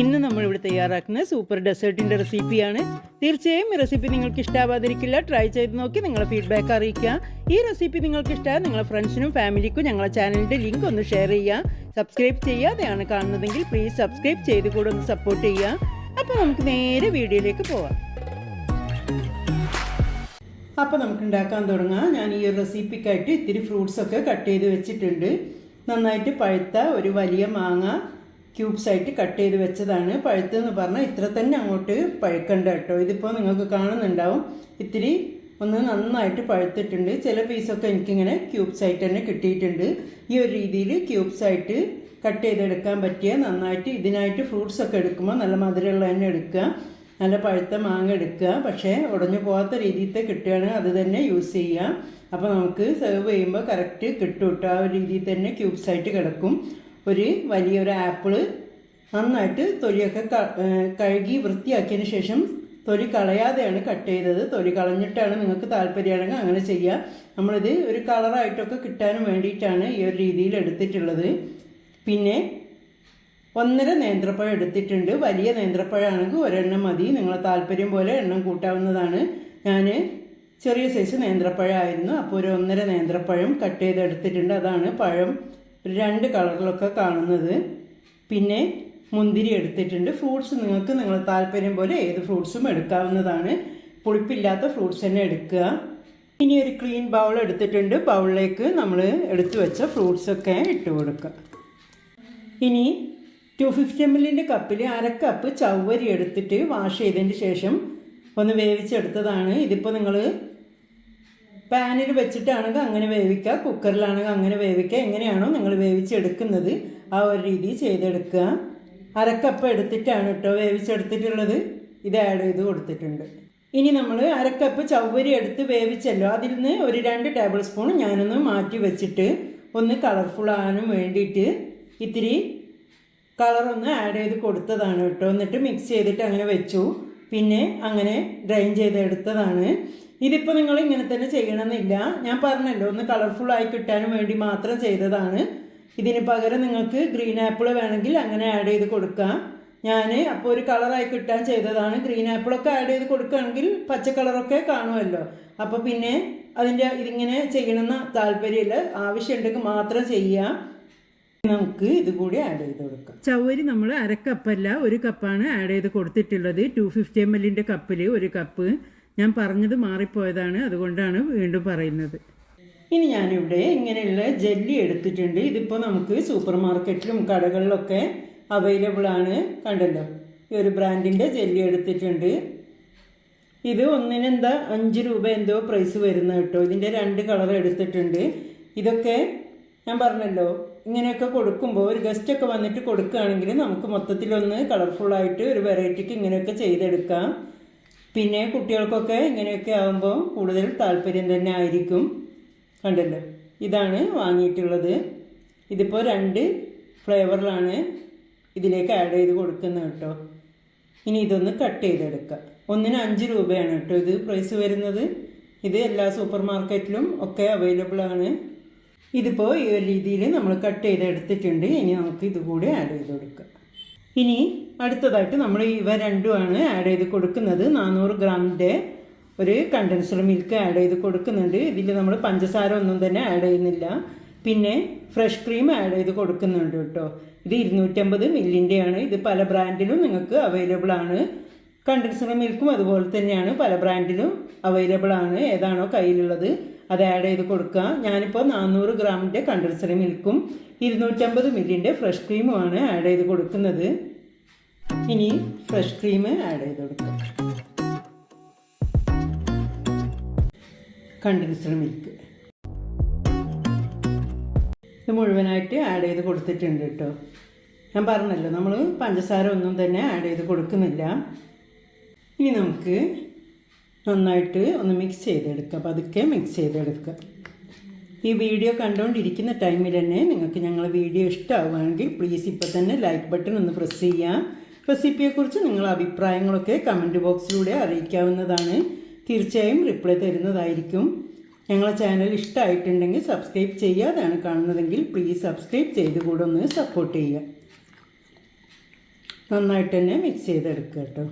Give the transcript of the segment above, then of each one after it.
ഇന്ന് നമ്മൾ നമ്മളിവിടെ തയ്യാറാക്കുന്ന സൂപ്പർ ഡെസേർട്ടിന്റെ റെസിപ്പിയാണ്. തീർച്ചയായും ഈ റെസിപ്പി നിങ്ങൾക്ക് ഇഷ്ടാവാതിരിക്കില്ല. ട്രൈ ചെയ്ത് നോക്കി നിങ്ങളെ ഫീഡ്ബാക്ക് അറിയിക്കുക. ഈ റെസിപ്പി നിങ്ങൾക്ക് ഇഷ്ടമായ നിങ്ങളെ ഫ്രണ്ട്സിനും ഫാമിലിക്കും ഞങ്ങളെ ചാനലിന്റെ ലിങ്ക് ഒന്ന് ഷെയർ ചെയ്യുക. സബ്സ്ക്രൈബ് ചെയ്യാതെയാണ് കാണുന്നതെങ്കിൽ പ്ലീസ് സബ്സ്ക്രൈബ് ചെയ്ത് കൂടെ ഒന്ന് സപ്പോർട്ട് ചെയ്യുക. അപ്പോൾ നമുക്ക് നേരെ വീഡിയോയിലേക്ക് പോവാം. അപ്പോൾ നമുക്ക് ഉണ്ടാക്കാൻ തുടങ്ങാം. ഞാൻ ഈ ഒരു റെസിപ്പിക്കായിട്ട് ഇത്തിരി ഫ്രൂട്ട്സ് ഒക്കെ കട്ട് ചെയ്ത് വെച്ചിട്ടുണ്ട്. നന്നായിട്ട് പഴുത്ത ഒരു വലിയ മാങ്ങ ക്യൂബ്സ് ആയിട്ട് കട്ട് ചെയ്ത് വെച്ചതാണ്. പഴുത്തെന്ന് പറഞ്ഞാൽ ഇത്ര തന്നെ അങ്ങോട്ട് പഴുക്കണ്ട കേട്ടോ. ഇതിപ്പോൾ നിങ്ങൾക്ക് കാണുന്നുണ്ടാവും. ഇത്തിരി ഒന്ന് നന്നായിട്ട് പഴുത്തിട്ടുണ്ട്. ചില പീസൊക്കെ എനിക്കിങ്ങനെ ക്യൂബ്സ് ആയിട്ട് തന്നെ കിട്ടിയിട്ടുണ്ട്. ഈ ഒരു രീതിയിൽ ക്യൂബ്സ് ആയിട്ട് കട്ട് ചെയ്തെടുക്കാൻ പറ്റിയ നന്നായിട്ട് ഇതിനായിട്ട് ഫ്രൂട്ട്സ് ഒക്കെ എടുക്കുമ്പോൾ നല്ല മധുരമുള്ള തന്നെ എടുക്കുക. നല്ല പഴുത്ത മാങ്ങ എടുക്കുക. പക്ഷേ ഉടഞ്ഞു പോകാത്ത രീതിയിലത്തെ കിട്ടുകയാണെങ്കിൽ അത് തന്നെ യൂസ് ചെയ്യുക. അപ്പോൾ നമുക്ക് സെർവ് ചെയ്യുമ്പോൾ കറക്റ്റ് കിട്ടും കേട്ടോ. ആ ഒരു രീതിയിൽ തന്നെ ക്യൂബ്സ് ആയിട്ട് കിടക്കും. ഒരു വലിയൊരു ആപ്പിൾ നന്നായിട്ട് തൊലിയൊക്കെ കഴുകി വൃത്തിയാക്കിയതിന് ശേഷം തൊലി കളയാതെയാണ് കട്ട് ചെയ്തത്. തൊലി കളഞ്ഞിട്ടാണ് നിങ്ങൾക്ക് താല്പര്യമാണെങ്കിൽ അങ്ങനെ ചെയ്യാം. നമ്മളിത് ഒരു കളറായിട്ടൊക്കെ കിട്ടാനും വേണ്ടിയിട്ടാണ് ഈ ഒരു രീതിയിൽ എടുത്തിട്ടുള്ളത്. പിന്നെ ഒന്നര നേന്ത്രപ്പഴം എടുത്തിട്ടുണ്ട്. വലിയ നേന്ത്രപ്പഴമാണെങ്കിൽ ഒരെണ്ണം മതി. നിങ്ങളെ താല്പര്യം പോലെ എണ്ണം കൂട്ടാവുന്നതാണ്. ഞാൻ ചെറിയ സൈസ് നേന്ത്രപ്പഴമായിരുന്നു. അപ്പോൾ ഒരു ഒന്നര നേന്ത്രപ്പഴം കട്ട് ചെയ്ത് എടുത്തിട്ടുണ്ട് അതാണ് പഴം. ഒരു രണ്ട് കളറിലൊക്കെ കാണുന്നത്. പിന്നെ മുന്തിരി എടുത്തിട്ടുണ്ട്. ഫ്രൂട്ട്സ് നിങ്ങൾക്ക് നിങ്ങൾ താല്പര്യം പോലെ ഏത് ഫ്രൂട്ട്സും എടുക്കാവുന്നതാണ്. പുളിപ്പില്ലാത്ത ഫ്രൂട്ട്സ് തന്നെ എടുക്കുക. ഇനി ഒരു ക്ലീൻ ബൗൾ എടുത്തിട്ടുണ്ട്. ബൗളിലേക്ക് നമ്മൾ എടുത്തു വെച്ച ഫ്രൂട്ട്സൊക്കെ ഇട്ട് കൊടുക്കുക. ഇനി ടു ഫിഫ്റ്റി എം എല്ലിന്റെ കപ്പിൽ അര കപ്പ് ചവ്വരി എടുത്തിട്ട് വാഷ് ചെയ്തതിന് ശേഷം ഒന്ന് വേവിച്ചെടുത്തതാണ്. ഇതിപ്പോൾ നിങ്ങൾ പാനിൽ വെച്ചിട്ടാണെങ്കിൽ അങ്ങനെ വേവിക്കുക. കുക്കറിലാണെങ്കിൽ അങ്ങനെ വേവിക്കുക. എങ്ങനെയാണോ നിങ്ങൾ വേവിച്ചെടുക്കുന്നത്. ആ ഒരു രീതി ചെയ്തെടുക്കുക. അരക്കപ്പ് കപ്പ് എടുത്തിട്ടാണ് കേട്ടോ വേവിച്ചെടുത്തിട്ടുള്ളത്. ഇത് ആഡ് ചെയ്ത് കൊടുത്തിട്ടുണ്ട്. ഇനി നമ്മൾ അരക്കപ്പ് കപ്പ് ചവ്വരി എടുത്ത് വേവിച്ചല്ലോ. അതിൽ നിന്ന് ഒരു രണ്ട് ടേബിൾ സ്പൂൺ ഞാനൊന്ന് മാറ്റി വെച്ചിട്ട് ഒന്ന് കളർഫുൾ ആകാനും വേണ്ടിയിട്ട് ഇത്തിരി കളറൊന്ന് ആഡ് ചെയ്ത് കൊടുത്തതാണ് കേട്ടോ. എന്നിട്ട് മിക്സ് ചെയ്തിട്ട് അങ്ങനെ വെച്ചു. പിന്നെ അങ്ങനെ ഡ്രൈൻ ചെയ്തെടുത്തതാണ്. ഇതിപ്പോൾ നിങ്ങൾ ഇങ്ങനെ തന്നെ ചെയ്യണമെന്നില്ല. ഞാൻ പറഞ്ഞല്ലോ ഒന്ന് കളർഫുൾ ആയി കിട്ടാനും വേണ്ടി മാത്രം ചെയ്തതാണ്. ഇതിന് പകരം നിങ്ങൾക്ക് ഗ്രീൻ ആപ്പിൾ വേണമെങ്കിൽ അങ്ങനെ ആഡ് ചെയ്ത് കൊടുക്കാം. ഞാൻ അപ്പോൾ ഒരു കളറായി കിട്ടാൻ ചെയ്തതാണ്. ഗ്രീൻ ആപ്പിളൊക്കെ ആഡ് ചെയ്ത് കൊടുക്കുകയാണെങ്കിൽ പച്ച കളറൊക്കെ കാണുമല്ലോ. അപ്പോൾ പിന്നെ അതിന്റെ ഇതിങ്ങനെ ചെയ്യണമെന്ന് താല്പര്യമില്ല. ആവശ്യമുണ്ടെങ്കിൽ മാത്രം ചെയ്യാം. നമുക്ക് ഇതുകൂടി ആഡ് ചെയ്ത് കൊടുക്കാം. ചവരി നമ്മൾ അര കപ്പല്ല ഒരു കപ്പാണ് ആഡ് ചെയ്ത് കൊടുത്തിട്ടുള്ളത്. ടു ഫിഫ്റ്റി എം എല്ലിന്റെ കപ്പിൽ ഒരു കപ്പ് ഞാൻ പറഞ്ഞത് മാറിപ്പോയതാണ് അതുകൊണ്ടാണ് വീണ്ടും പറയുന്നത്. ഇനി ഞാനിവിടെ ഇങ്ങനെയുള്ള ജെല്ലി എടുത്തിട്ടുണ്ട്. ഇതിപ്പോൾ നമുക്ക് സൂപ്പർ മാർക്കറ്റിലും കടകളിലൊക്കെ അവൈലബിൾ ആണ്. കണ്ടല്ലോ ഈ ഒരു ബ്രാൻഡിന്റെ ജെല്ലി എടുത്തിട്ടുണ്ട്. ഇത് ഒന്നിനെന്താ അഞ്ച് രൂപ എന്തോ പ്രൈസ് വരുന്ന കേട്ടോ. ഇതിന്റെ രണ്ട് കളർ എടുത്തിട്ടുണ്ട്. ഇതൊക്കെ ഞാൻ പറഞ്ഞല്ലോ ഇങ്ങനെയൊക്കെ കൊടുക്കുമ്പോൾ ഒരു ഗസ്റ്റൊക്കെ വന്നിട്ട് കൊടുക്കുകയാണെങ്കിൽ നമുക്ക് മൊത്തത്തിലൊന്ന് കളർഫുള്ളായിട്ട് ഒരു വെറൈറ്റിക്ക് ഇങ്ങനെയൊക്കെ ചെയ്തെടുക്കാം. പിന്നെ കുട്ടികൾക്കൊക്കെ ഇങ്ങനെയൊക്കെ ആകുമ്പോൾ കൂടുതൽ താല്പര്യം തന്നെ ആയിരിക്കും. കണ്ടല്ലോ? ഇതാണ് വാങ്ങിയിട്ടുള്ളത്. ഇതിപ്പോൾ രണ്ട് ഫ്ലേവറിലാണ് ഇതിലേക്ക് ആഡ് ചെയ്ത് കൊടുക്കുന്നത് കേട്ടോ. ഇനി ഇതൊന്ന് കട്ട് ചെയ്തെടുക്കുക ഒന്നിന് അഞ്ച് രൂപയാണ് കേട്ടോ ഇത് പ്രൈസ് വരുന്നത്. ഇത് എല്ലാ സൂപ്പർ മാർക്കറ്റിലും ഒക്കെ അവൈലബിൾ ആണ്. ഇതിപ്പോൾ ഈ ഒരു രീതിയിൽ നമ്മൾ കട്ട് ചെയ്തെടുത്തിട്ടുണ്ട്. ഇനി നമുക്ക് ഇതുകൂടി ആഡ് ചെയ്ത് കൊടുക്കാം. ഇനി അടുത്തതായിട്ട് നമ്മൾ ഇവ രണ്ടുമാണ് ആഡ് ചെയ്ത് കൊടുക്കുന്നത്. നാനൂറ് ഗ്രാമിന്റെ ഒരു കണ്ടൻസർ മിൽക്ക് ആഡ് ചെയ്ത് കൊടുക്കുന്നുണ്ട്. ഇതിൽ നമ്മൾ പഞ്ചസാര ഒന്നും തന്നെ ആഡ് ചെയ്യുന്നില്ല. പിന്നെ ഫ്രഷ് ക്രീം ആഡ് ചെയ്ത് കൊടുക്കുന്നുണ്ട് കേട്ടോ. ഇത് ഇരുന്നൂറ്റമ്പത് മില്ലിന്റെയാണ് ഇത് പല ബ്രാൻഡിലും നിങ്ങൾക്ക് അവൈലബിൾ ആണ്. കണ്ടൻസർ മിൽക്കും അതുപോലെ തന്നെയാണ് പല ബ്രാൻഡിലും അവൈലബിൾ ആണ് ഏതാണോ കയ്യിലുള്ളത്. അത് ആഡ് ചെയ്ത് കൊടുക്കുക. ഞാനിപ്പോൾ നാനൂറ് ഗ്രാമിന്റെ കണ്ടൻസർ മിൽക്കും ഇരുന്നൂറ്റമ്പത് മില്ലിന്റെ ഫ്രഷ് ക്രീമുമാണ് ആഡ് ചെയ്ത് കൊടുക്കുന്നത്. ഇനി ഫ്രഷ് ക്രീം ആഡ് ചെയ്ത് കൊടുക്കുക കണ്ടൻസർ മിൽക്ക്. ഇത് മുഴുവനായിട്ട് ആഡ് ചെയ്ത് കൊടുത്തിട്ടുണ്ട് കേട്ടോ. ഞാൻ പറഞ്ഞല്ലോ നമ്മൾ പഞ്ചസാര ഒന്നും തന്നെ ആഡ് ചെയ്ത് കൊടുക്കുന്നില്ല. ഇനി നമുക്ക് നന്നായിട്ട് ഒന്ന് മിക്സ് ചെയ്തെടുക്കുക പതുക്കെ മിക്സ് ചെയ്തെടുക്കുക ഈ വീഡിയോ കണ്ടുകൊണ്ടിരിക്കുന്ന ടൈമിൽ തന്നെ നിങ്ങൾക്ക് ഞങ്ങളെ വീഡിയോ ഇഷ്ടമാവുകയാണെങ്കിൽ പ്ലീസ് ഇപ്പോൾ തന്നെ ലൈക്ക് ബട്ടൺ ഒന്ന് പ്രസ് ചെയ്യാം. റെസിപ്പിയെക്കുറിച്ച് നിങ്ങളുടെ അഭിപ്രായങ്ങളൊക്കെ കമന്റ് ബോക്സിലൂടെ അറിയിക്കാവുന്നതാണ്. തീർച്ചയായും റിപ്ലൈ തരുന്നതായിരിക്കും. ഞങ്ങളെ ചാനൽ ഇഷ്ടമായിട്ടുണ്ടെങ്കിൽ സബ്സ്ക്രൈബ് ചെയ്യാതാണ് കാണുന്നതെങ്കിൽ പ്ലീസ് സബ്സ്ക്രൈബ് ചെയ്ത് കൂടെ ഒന്ന് സപ്പോർട്ട് ചെയ്യുക. നന്നായിട്ട് തന്നെ മിക്സ് ചെയ്തെടുക്കുക കേട്ടോ.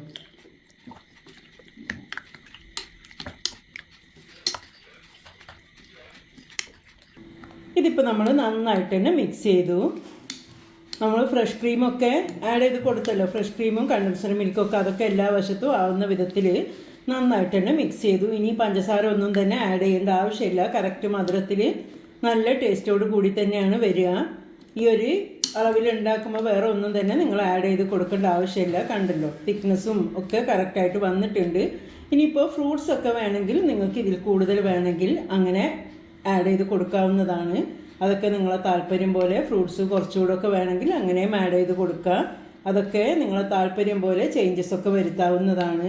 ഇതിപ്പോൾ നമ്മൾ നന്നായിട്ട് തന്നെ മിക്സ് ചെയ്തു നമ്മൾ ഫ്രഷ് ക്രീമൊക്കെ ആഡ് ചെയ്ത് കൊടുത്തല്ലോ. ഫ്രഷ് ക്രീമും കണ്ടൻസർ മിൽക്കൊക്കെ അതൊക്കെ എല്ലാ വശത്തും ആവുന്ന വിധത്തിൽ നന്നായിട്ട് തന്നെ മിക്സ് ചെയ്തു. ഇനി പഞ്ചസാര ഒന്നും തന്നെ ആഡ് ചെയ്യേണ്ട ആവശ്യമില്ല. കറക്റ്റ് മധുരത്തിൽ നല്ല ടേസ്റ്റോട് കൂടി തന്നെയാണ് വരിക. ഈ ഒരു അളവിൽ ഉണ്ടാക്കുമ്പോൾ വേറെ ഒന്നും തന്നെ നിങ്ങൾ ആഡ് ചെയ്ത് കൊടുക്കേണ്ട ആവശ്യമില്ല. കണ്ടല്ലോ? തിക്നെസ്സും ഒക്കെ കറക്റ്റായിട്ട് വന്നിട്ടുണ്ട്. ഇനിയിപ്പോൾ ഫ്രൂട്ട്സ് ഒക്കെ വേണമെങ്കിൽ നിങ്ങൾക്ക് ഇതിൽ കൂടുതൽ വേണമെങ്കിൽ അങ്ങനെ ആഡ് ചെയ്ത് കൊടുക്കാവുന്നതാണ്. അതൊക്കെ നിങ്ങളെ താല്പര്യം പോലെ ഫ്രൂട്ട്സ് കുറച്ചുകൂടെ ഒക്കെ വേണമെങ്കിൽ അങ്ങനെയും ആഡ് ചെയ്ത് കൊടുക്കുക അതൊക്കെ നിങ്ങളെ താല്പര്യം പോലെ ചേഞ്ചസ് ഒക്കെ വരുത്താവുന്നതാണ്.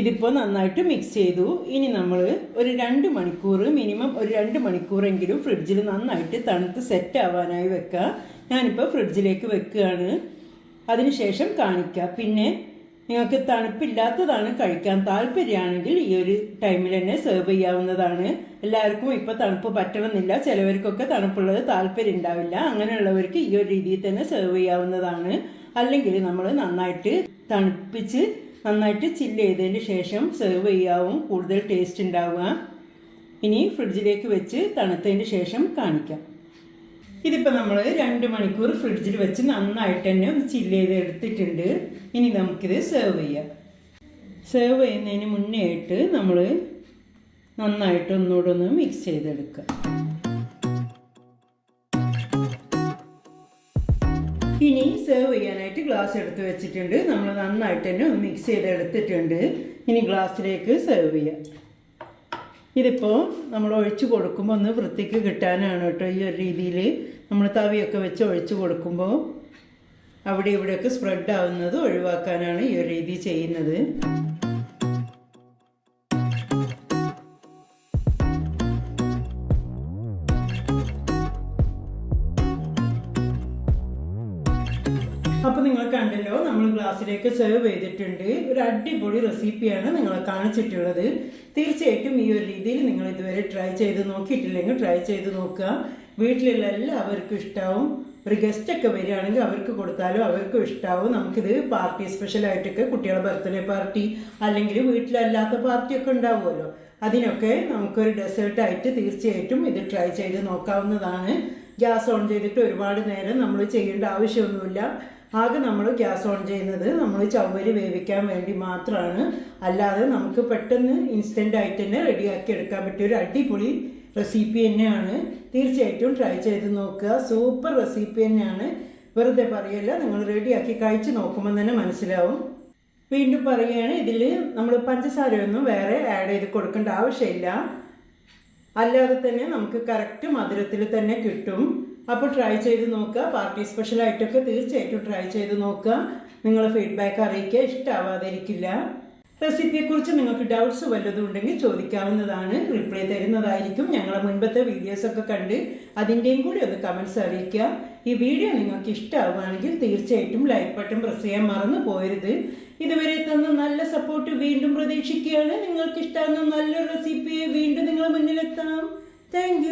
ഇതിപ്പോൾ നന്നായിട്ട് മിക്സ് ചെയ്തു. ഇനി നമ്മൾ ഒരു രണ്ട് മണിക്കൂർ മിനിമം ഒരു രണ്ട് മണിക്കൂറെങ്കിലും ഫ്രിഡ്ജിൽ നന്നായിട്ട് തണുത്ത് സെറ്റ് ആവാനായി വെക്കുക ഞാനിപ്പോൾ ഫ്രിഡ്ജിലേക്ക് വെക്കുകയാണ്. അതിനുശേഷം കാണിക്കുക പിന്നെ നിങ്ങൾക്ക് തണുപ്പില്ലാത്തതാണ് കഴിക്കാൻ. താല്പര്യമാണെങ്കിൽ ഈ ഒരു ടൈമിൽ തന്നെ സെർവ് ചെയ്യാവുന്നതാണ്. എല്ലാവർക്കും ഇപ്പോൾ തണുപ്പ് പറ്റണമെന്നില്ല. ചിലവർക്കൊക്കെ തണുപ്പുള്ളത് താല്പര്യം ഉണ്ടാവില്ല. അങ്ങനെയുള്ളവർക്ക് ഈ ഒരു രീതിയിൽ തന്നെ സെർവ് ചെയ്യാവുന്നതാണ്. അല്ലെങ്കിൽ നമ്മൾ നന്നായിട്ട് തണുപ്പിച്ച് നന്നായിട്ട് ചില്ല് ചെയ്തതിന് ശേഷം സെർവ് ചെയ്യാവും. കൂടുതൽ ടേസ്റ്റ് ഉണ്ടാവുക. ഇനി ഫ്രിഡ്ജിലേക്ക് വെച്ച് തണുത്തതിന് ശേഷം കാണിക്കാം. ഇതിപ്പോൾ നമ്മൾ രണ്ട് മണിക്കൂർ ഫ്രിഡ്ജിൽ വെച്ച് നന്നായിട്ട് തന്നെ ഒന്ന് ചില്ല് ചെയ്ത് എടുത്തിട്ടുണ്ട്. ഇനി നമുക്കിത് സെർവ് ചെയ്യാം. സെർവ് ചെയ്യുന്നതിന് മുന്നേ ആയിട്ട് നമ്മൾ നന്നായിട്ട് ഒന്നുകൂടെ ഒന്ന് മിക്സ് ചെയ്തെടുക്കുക ഇനി സെർവ് ചെയ്യാനായിട്ട് ഗ്ലാസ് എടുത്ത് വെച്ചിട്ടുണ്ട്. നമ്മൾ നന്നായിട്ട് തന്നെ ഒന്ന് മിക്സ് ചെയ്ത് എടുത്തിട്ടുണ്ട് ഇനി ഗ്ലാസ്സിലേക്ക് സെർവ് ചെയ്യാം. ഇതിപ്പോൾ നമ്മൾ ഒഴിച്ച് കൊടുക്കുമ്പോൾ ഒന്ന് വൃത്തിക്ക് കിട്ടാനാണ് കേട്ടോ ഈ ഒരു രീതിയിൽ നമ്മൾ തവിയൊക്കെ വെച്ച് ഒഴിച്ച് കൊടുക്കുമ്പോൾ അവിടെ ഇവിടെയൊക്കെ സ്പ്രെഡ് ആവുന്നത് ഒഴിവാക്കാനാണ് ഈ ഒരു രീതി ചെയ്യുന്നത്. അപ്പോൾ നിങ്ങൾ കണ്ടല്ലോ നമ്മൾ ഗ്ലാസ്സിലേക്ക് സെർവ് ചെയ്തിട്ടുണ്ട്. ഒരു അടിപൊളി റെസിപ്പിയാണ് നിങ്ങളെ കാണിച്ചിട്ടുള്ളത്. തീർച്ചയായിട്ടും ഈ ഒരു രീതിയിൽ നിങ്ങൾ ഇതുവരെ ട്രൈ ചെയ്ത് നോക്കിയിട്ടില്ലെങ്കിൽ ട്രൈ ചെയ്ത് നോക്കുക. വീട്ടിലുള്ള എല്ലാവർക്കും ഇഷ്ടാവും. ഒരു ഗസ്റ്റൊക്കെ വരികയാണെങ്കിൽ അവർക്ക് കൊടുത്താലും അവർക്കും ഇഷ്ടാവും. നമുക്കിത് പാർട്ടി സ്പെഷ്യൽ ആയിട്ടൊക്കെ കുട്ടികളുടെ ബർത്ത്ഡേ പാർട്ടി അല്ലെങ്കിൽ വീട്ടിലല്ലാത്ത പാർട്ടിയൊക്കെ ഉണ്ടാവുമല്ലോ. അതിനൊക്കെ നമുക്കൊരു ഡെസേർട്ടായിട്ട് തീർച്ചയായിട്ടും ഇത് ട്രൈ ചെയ്ത് നോക്കാവുന്നതാണ്. ഗ്യാസ് ഓൺ ചെയ്തിട്ട് ഒരുപാട് നേരം നമ്മൾ ചെയ്യേണ്ട ആവശ്യമൊന്നുമില്ല. ആകെ നമ്മൾ ഗ്യാസ് ഓൺ ചെയ്യുന്നത് നമ്മൾ ചവ്വരി വേവിക്കാൻ വേണ്ടി മാത്രമാണ് അല്ലാതെ നമുക്ക് പെട്ടെന്ന് ഇൻസ്റ്റന്റ് ആയിട്ട് തന്നെ റെഡിയാക്കി എടുക്കാൻ പറ്റിയ ഒരു അടിപൊളി റെസിപ്പി തന്നെയാണ്. തീർച്ചയായിട്ടും ട്രൈ ചെയ്ത് നോക്കുക. സൂപ്പർ റെസിപ്പി തന്നെയാണ്. വെറുതെ പറയല്ല നിങ്ങൾ റെഡിയാക്കി കഴിച്ച് നോക്കുമ്പോൾ തന്നെ മനസ്സിലാവും. വീണ്ടും പറയുകയാണ് ഇതിൽ നമ്മൾ പഞ്ചസാരയൊന്നും വേറെ ആഡ് ചെയ്ത് കൊടുക്കേണ്ട ആവശ്യമില്ല. അല്ലാതെ തന്നെ നമുക്ക് കറക്റ്റ് മധുരത്തിൽ തന്നെ കിട്ടും. അപ്പോൾ ട്രൈ ചെയ്ത് നോക്കുക. പാർട്ടി സ്പെഷ്യൽ ആയിട്ടൊക്കെ തീർച്ചയായിട്ടും ട്രൈ ചെയ്ത് നോക്കുക. നിങ്ങളെ ഫീഡ്ബാക്ക് അറിയിക്കുക. ഇഷ്ടമാവാതിരിക്കില്ല റെസിപ്പിയെക്കുറിച്ച് നിങ്ങൾക്ക് ഡൗട്ട്സ് വല്ലതും ഉണ്ടെങ്കിൽ ചോദിക്കാവുന്നതാണ്. റിപ്ലൈ തരുന്നതായിരിക്കും. ഞങ്ങളെ മുൻപത്തെ വീഡിയോസൊക്കെ കണ്ട് അതിന്റെയും കൂടി ഒന്ന് കമൻസ് അറിയിക്കുക. ഈ വീഡിയോ നിങ്ങൾക്ക് ഇഷ്ടമാവുകയാണെങ്കിൽ തീർച്ചയായിട്ടും ലൈക്ക് ബട്ടൺ പ്രസ് ചെയ്യാൻ മറന്നു പോരുത് ഇതുവരെ തന്ന നല്ല സപ്പോർട്ട് വീണ്ടും പ്രതീക്ഷിക്കുകയാണ്. നിങ്ങൾക്ക് ഇഷ്ടമാകുന്ന നല്ലൊരു റെസിപ്പിയെ വീണ്ടും നിങ്ങളുടെ മുന്നിലെത്താം. താങ്ക്